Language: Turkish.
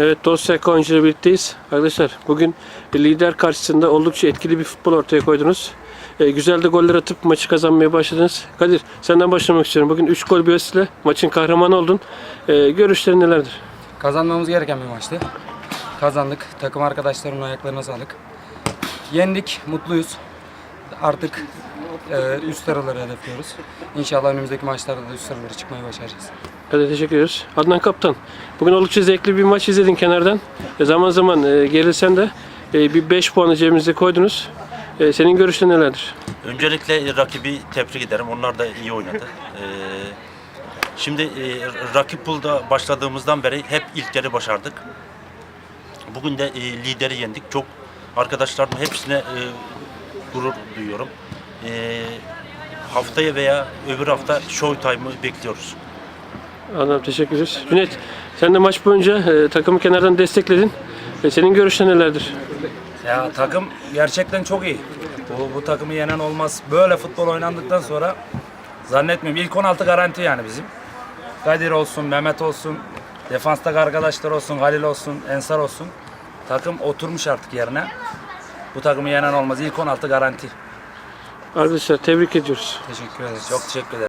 Evet Dosya oyuncuyla birlikteyiz. Arkadaşlar bugün lider karşısında oldukça etkili bir futbol ortaya koydunuz. Ee, güzel de goller atıp maçı kazanmaya başladınız. Kadir senden başlamak istiyorum. Bugün 3 gol bir asistle maçın kahramanı oldun. Ee, görüşlerin nelerdir? Kazanmamız gereken bir maçtı. Kazandık. Takım arkadaşlarımın ayaklarına sağlık. Yendik, mutluyuz. Artık e, üst sıraları hedefliyoruz. İnşallah önümüzdeki maçlarda da üst sıralara çıkmayı başaracağız. Hadi teşekkür ediyoruz. Adnan Kaptan. Bugün oldukça zevkli bir maç izledin kenardan. E, zaman zaman e, gerilsen de e, bir 5 puanı cebinize koydunuz. E, senin görüşlerin nelerdir? Öncelikle rakibi tebrik ederim. Onlar da iyi oynadı. Ee, şimdi e, rakip pool'da başladığımızdan beri hep ilkleri başardık. Bugün de e, lideri yendik. Çok arkadaşlarım hepsine e, gurur duyuyorum. E, haftaya veya öbür hafta Showtime'ı bekliyoruz. Anladım teşekkür ederiz. Cüneyt sen de maç boyunca e, takımı kenardan destekledin. E, senin görüşlerin nelerdir? Ya takım gerçekten çok iyi. Bu, bu takımı yenen olmaz. Böyle futbol oynandıktan sonra zannetmiyorum. İlk 16 garanti yani bizim. Kadir olsun, Mehmet olsun, defanstaki arkadaşlar olsun, Halil olsun, Ensar olsun. Takım oturmuş artık yerine. Bu takımı yenen olmaz. İlk 16 garanti. Arkadaşlar tebrik ediyoruz. Teşekkür ederiz. Çok teşekkür ederim.